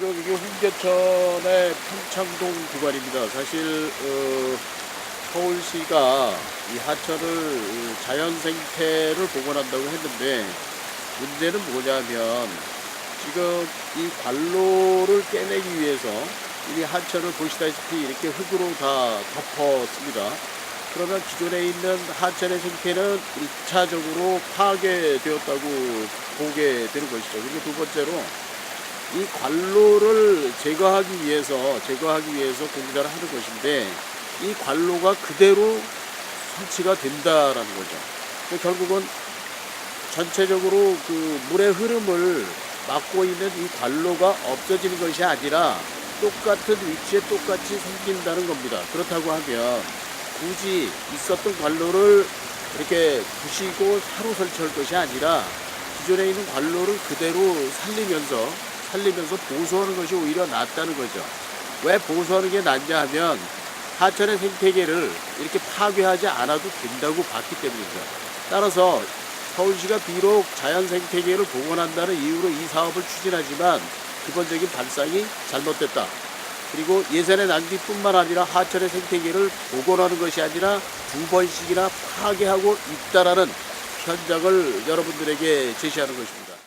지금 이게 홍제천의 평창동 구간입니다. 사실 어, 서울시가 이 하천을 어, 자연 생태를 복원한다고 했는데 문제는 뭐냐면 지금 이 관로를 깨내기 위해서 이 하천을 보시다시피 이렇게 흙으로 다 덮었습니다. 그러면 기존에 있는 하천의 생태는 1차적으로 파괴되었다고 보게 되는 것이죠. 그리고 두 번째로 이 관로를 제거하기 위해서 제거하기 위해서 공사를 하는 것인데 이 관로가 그대로 설치가 된다라는 거죠. 결국은 전체적으로 그 물의 흐름을 막고 있는 이 관로가 없어지는 것이 아니라 똑같은 위치에 똑같이 생긴다는 겁니다. 그렇다고 하면 굳이 있었던 관로를 이렇게 부시고 새로 설치할 것이 아니라 기존에 있는 관로를 그대로 살리면서 살리면서 보수하는 것이 오히려 낫다는 거죠. 왜 보수하는 게 낫냐 하면 하천의 생태계를 이렇게 파괴하지 않아도 된다고 봤기 때문이죠. 따라서 서울시가 비록 자연 생태계를 복원한다는 이유로 이 사업을 추진하지만 기본적인 발상이 잘못됐다. 그리고 예산의 낭비뿐만 아니라 하천의 생태계를 복원하는 것이 아니라 두 번씩이나 파괴하고 있다라는 현장을 여러분들에게 제시하는 것입니다.